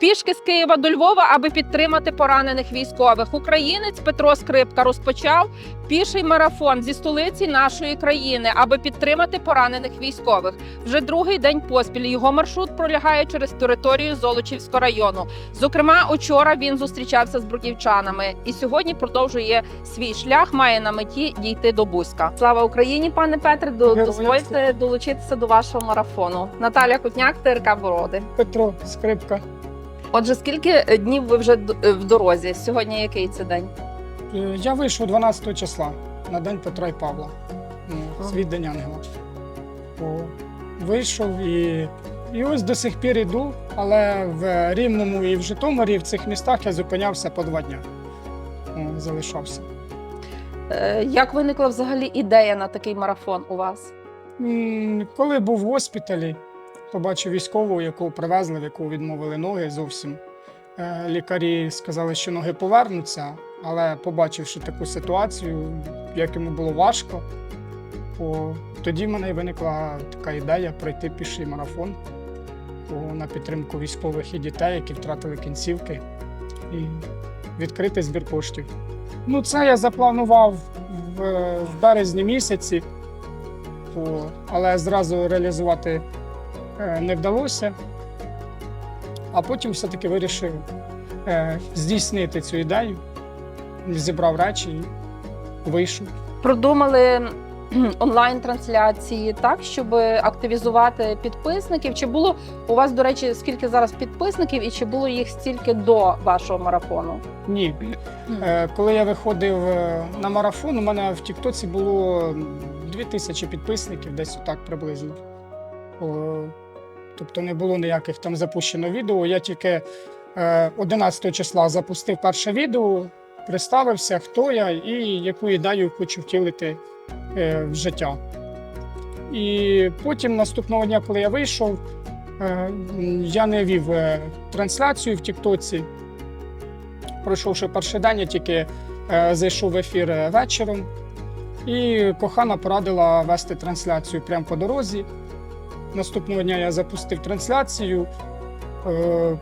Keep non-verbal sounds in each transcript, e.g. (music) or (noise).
Пішки з Києва до Львова, аби підтримати поранених військових. Українець Петро Скрипка розпочав піший марафон зі столиці нашої країни, аби підтримати поранених військових. Вже другий день поспіль його маршрут пролягає через територію Золочівського району. Зокрема, учора він зустрічався з бруківчанами і сьогодні продовжує свій шлях. Має на меті дійти до Бузька. Слава Україні, пане Петре. Дозвольте долучитися до вашого марафону. Наталя Кутняк, ТРК Бороди. Петро Скрипка. Отже, скільки е, днів ви вже е, в дорозі? Сьогодні який це день? Е, Я вийшов 12 числа на день Петра і Павла. Світ День Ангела. О, Вийшов і, і ось до сих пір іду, але в Рівному і в Житомирі, в цих містах я зупинявся по два дня. О, залишався. Як виникла взагалі ідея на такий марафон у вас? Коли був в госпіталі, побачив військового, якого привезли, в якого відмовили ноги зовсім. Е, Лікарі сказали, що ноги повернуться, але побачивши таку ситуацію, як йому було важко, о, тоді в мене виникла така ідея пройти піший марафон на підтримку військових і дітей, які втратили кінцівки, і відкрити збір коштів. Ну, це я запланував в, березні місяці. Але зразу реалізувати не вдалося. А потім все-таки вирішив е, здійснити цю ідею, зібрав речі і вийшов. Продумали (clears throat) онлайн трансляції так, щоб активізувати підписників. Чи було у вас, до речі, скільки зараз підписників, і чи було їх стільки до вашого марафону? Ні. Е, коли я виходив е, на марафон, у мене в Тіктоці було 2000 підписників, десь отак приблизно. Тобто не було ніяких там запущено відео. Я тільки е, 11 числа запустив перше відео, представився, хто я і яку ідею хочу втілити е, в життя. І потім наступного дня, коли я вийшов, е, я не вів е, трансляцію в Тіктоці. Пройшовши перший день, я тільки е, зайшов в ефір е, вечором, і кохана порадила вести трансляцію прямо по дорозі. Наступного дня я запустив трансляцію. Е,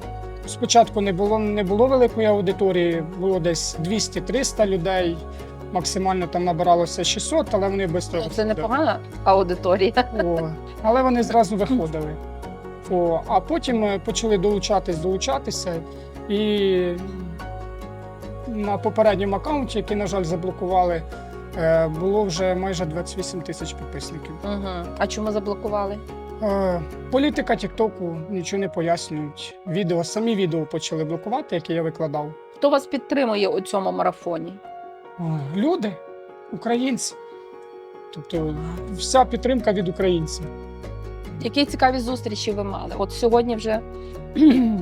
спочатку не було, не було великої аудиторії, було десь 200-300 людей. Максимально там набиралося 600, але вони швидко Ну, Це непогана аудиторія. о, але вони зразу виходили. О, а потім е, почали долучатись, долучатися. І на попередньому аккаунті, який, на жаль, заблокували, е, було вже майже 28 тисяч підписників. Угу. А чому заблокували? Е, Політика Тіктоку нічого не пояснюють. Відео, самі відео почали блокувати, які я викладав. Хто вас підтримує у цьому марафоні? Е, Люди, українці. Тобто вся підтримка від українців. Які цікаві зустрічі ви мали? От сьогодні вже (clears throat)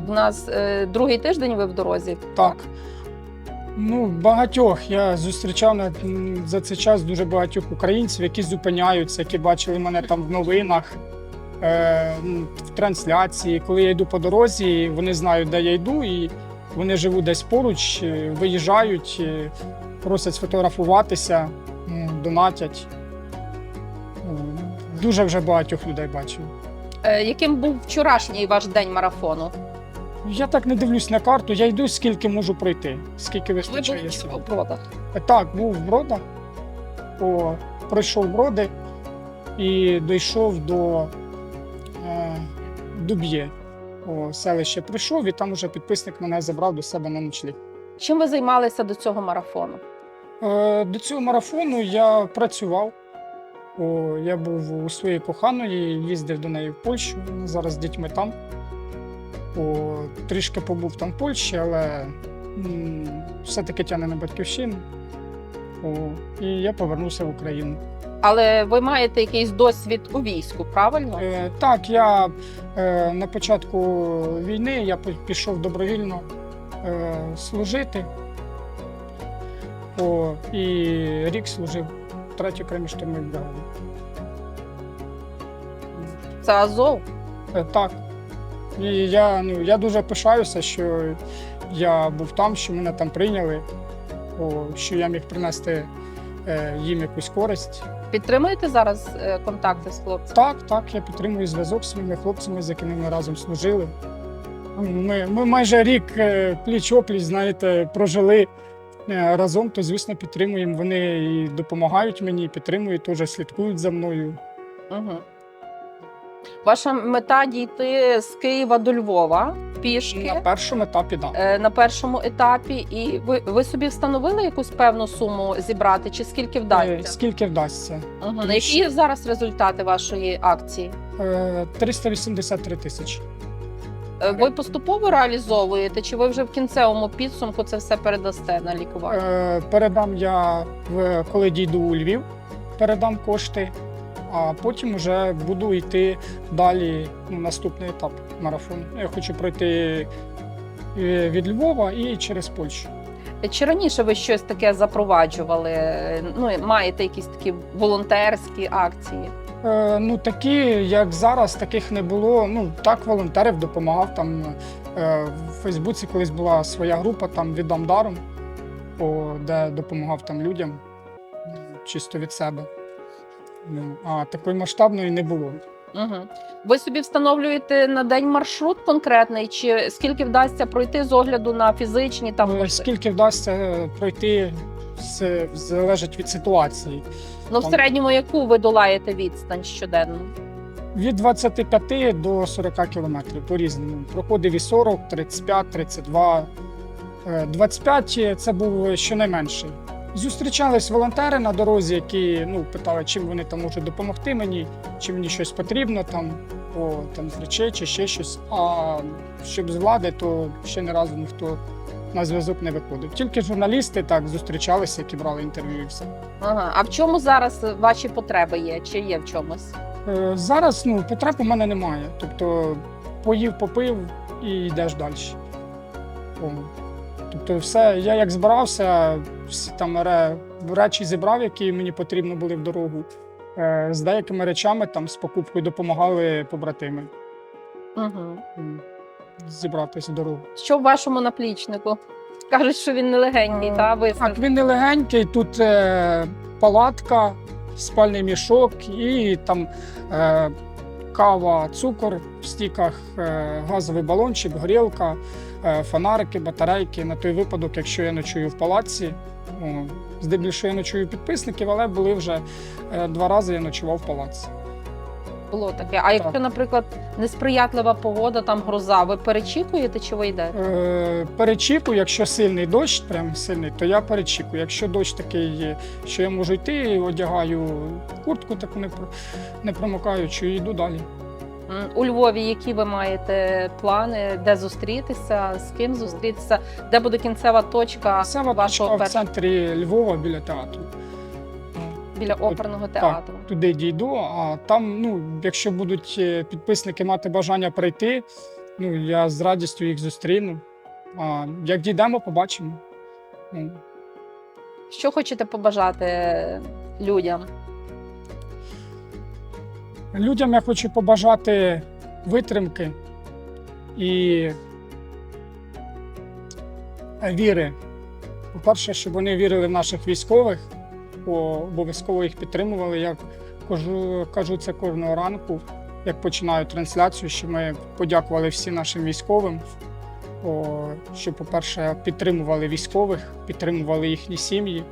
в нас е, другий тиждень ви в дорозі. Так. Ну, багатьох. Я зустрічав на, за цей час дуже багатьох українців, які зупиняються, які бачили мене там в новинах, трансляції. Коли я йду по дорозі, вони знають, де я йду, і вони живуть десь поруч, е, виїжджають, е, просять сфотографуватися, донатять. Дуже вже багатьох людей бачив. Е, яким був вчорашній ваш день марафону? Я так не дивлюсь на карту, я йду, скільки можу пройти, скільки Ви вистачає були в Бродах. Так, був в Бродах, о, пройшов Броди і дійшов до е, Дуб'є. О, селище прийшов, і там уже підписник мене забрав до себе на ночліг. Чим ви займалися до цього марафону? Е, до цього марафону я працював. О, я був у своєї коханої, їздив до неї в Польщу, вона зараз з дітьми там. О, трішки побув там в Польщі, але все-таки тягне на батьківщину. О, і я повернувся в Україну. Але ви маєте якийсь досвід у війську, правильно? Е, так, я е, на початку війни я пішов добровільно е, служити. О, і рік служив в третій окремій бригаді. Це Азов. Е, Так. І я, ну, я дуже пишаюся, що я був там, що мене там прийняли, о, що я міг принести е, їм якусь користь. Підтримуєте зараз е, контакти з хлопцями? Так, так, я підтримую зв'язок з своїми хлопцями, з якими ми разом служили. Ми, ми майже рік е, пліч-опліч, знаєте, прожили разом, то звісно підтримуємо. Вони і допомагають мені, і підтримують, теж слідкують за мною. Угу. Ваша мета дійти з Києва до Львова пішки На першому етапі да. е, на першому етапі, і ви, ви собі встановили якусь певну суму зібрати, чи скільки Е, вдасться? Скільки вдасться? Угу. Які зараз результати вашої акції? Е, 383 тисячі. Е, Ви поступово реалізовуєте, чи ви вже в кінцевому підсумку це все передасте на лікування? Е, Передам я, коли дійду у Львів, передам кошти, а потім вже буду йти далі ну, наступний етап марафону. Я хочу пройти е, від Львова і через Польщу. Чи раніше ви щось таке запроваджували? Ну маєте якісь такі волонтерські акції? Е, ну такі, як зараз, таких не було. Ну так, волонтерів допомагав там е, в Фейсбуці. Колись була своя група, там віддам даром, де допомагав там людям чисто від себе. А такої масштабної не було. Угу. Ви собі встановлюєте на день маршрут конкретний, чи скільки вдасться пройти з огляду на фізичні там Е. Скільки вдасться е, пройти, все залежить від ситуації. Ну в середньому яку ви долаєте відстань щоденно? Від 25 до 40 кілометрів по різному. Проходив і 40, 35, 32. Е, 25 це був щонайменший. Зустрічались волонтери на дорозі, які ну, питали, чим вони там можуть допомогти мені, чи мені щось потрібно там, по там, з речей чи ще щось. А щоб з влади, то ще ні разу ніхто на зв'язок не виходив. Тільки журналісти так зустрічалися, які брали інтерв'ю і все. Ага. А в чому зараз ваші потреби є? Чи є в чомусь? Е, Зараз ну, потреб у мене немає. Тобто поїв, попив і йдеш далі. О. Тобто, все, я як збирався, всі там речі зібрав, які мені потрібно були в дорогу. Е, З деякими речами там з покупкою допомагали побратими Угу. зібратися в дорогу. Що в вашому наплічнику? Кажуть, що він нелегенький, Е, та ви Так, він не легенький, тут е, палатка, спальний мішок і там е, кава, цукор в стіках, е, газовий балончик, горілка, е, фонарики, батарейки на той випадок, якщо я ночую в палаці. О, здебільшого я ночую підписників, але були вже е, два рази я ночував в палаці. Було таке. А якщо, наприклад, несприятлива погода, там гроза, ви перечікуєте чи ви йдете? Е, перечікую, якщо сильний дощ, прям сильний, то я перечікую. Якщо дощ такий, є, що я можу йти, одягаю куртку таку не, не промокаючу і йду далі. У Львові які ви маєте плани, де зустрітися, з ким зустрітися, де буде кінцева точка Це вашого в першого центрі Львова біля театру. Біля оперного театру? Туди дійду, а там, ну, якщо будуть е, підписники мати бажання прийти, ну, я з радістю їх зустріну. А як дійдемо, побачимо. Ну, Що хочете побажати людям? Людям я хочу побажати витримки і віри. По-перше, щоб вони вірили в наших військових, бо обов'язково їх підтримували. Я кажу, кажу це кожного ранку, як починаю трансляцію, що ми подякували всім нашим військовим, що, по-перше, підтримували військових, підтримували їхні сім'ї,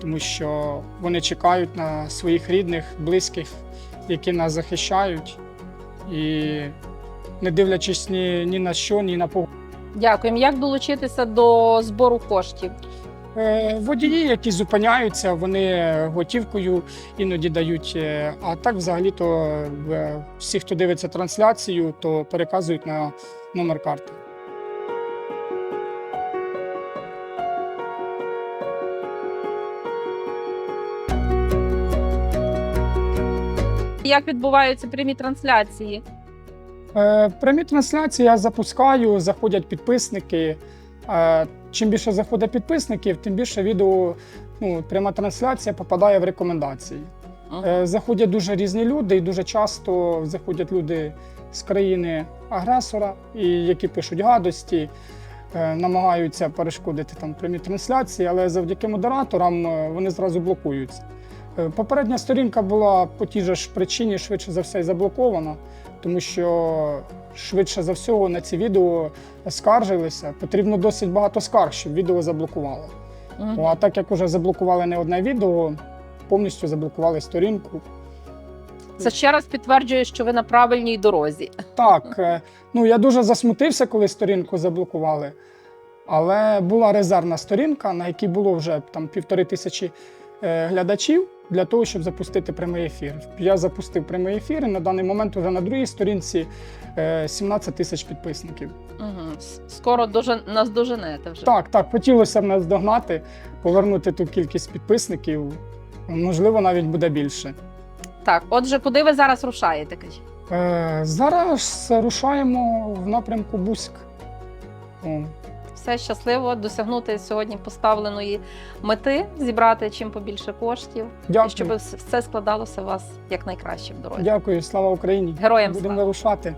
тому що вони чекають на своїх рідних, близьких які нас захищають, і не дивлячись ні, ні на що, ні на погоду. Дякуємо. Як долучитися до збору коштів? Е, Водії, які зупиняються, вони готівкою іноді дають. е, А так, взагалі-то е, всі, хто дивиться трансляцію, то переказують на номер карти. Як відбуваються прямі трансляції? Прямі трансляції я запускаю, заходять підписники. Е, Чим більше заходить підписників, тим більше відео, ну, пряма трансляція попадає в рекомендації. Ага. Заходять дуже різні люди, і дуже часто заходять люди з країни агресора, і які пишуть гадості, е, намагаються перешкодити там прямі трансляції, але завдяки модераторам е, вони зразу блокуються. Е, Попередня сторінка була по тій же ж причині швидше за все і заблокована, тому що швидше за всього на ці відео скаржилися. Потрібно досить багато скарг, щоб відео заблокували. Мгм. Ну, А так як уже заблокували не одне відео, повністю заблокували сторінку. Це ще раз підтверджує, що ви на правильній дорозі. Так, е, ну я дуже засмутився, коли сторінку заблокували. Але була резервна сторінка, на якій було вже там півтори тисячі е, глядачів для того, щоб запустити прямий ефір. Я запустив прямий ефір, і на даний момент вже на другій сторінці е, 17 тисяч підписників. Угу. Скоро дуже нас доженете вже. Так, так, хотілося б нас догнати, повернути ту кількість підписників. Можливо, навіть буде більше. Так, отже, куди ви зараз рушаєте? Кажіть? Е, зараз рушаємо в напрямку Буськ. О, Все щасливо досягнути сьогодні поставленої мети, зібрати чим побільше коштів, Дякую. і щоб все складалося у вас як найкраще в дорозі. Дякую, слава Україні. Героям Будемо слава! вирушати.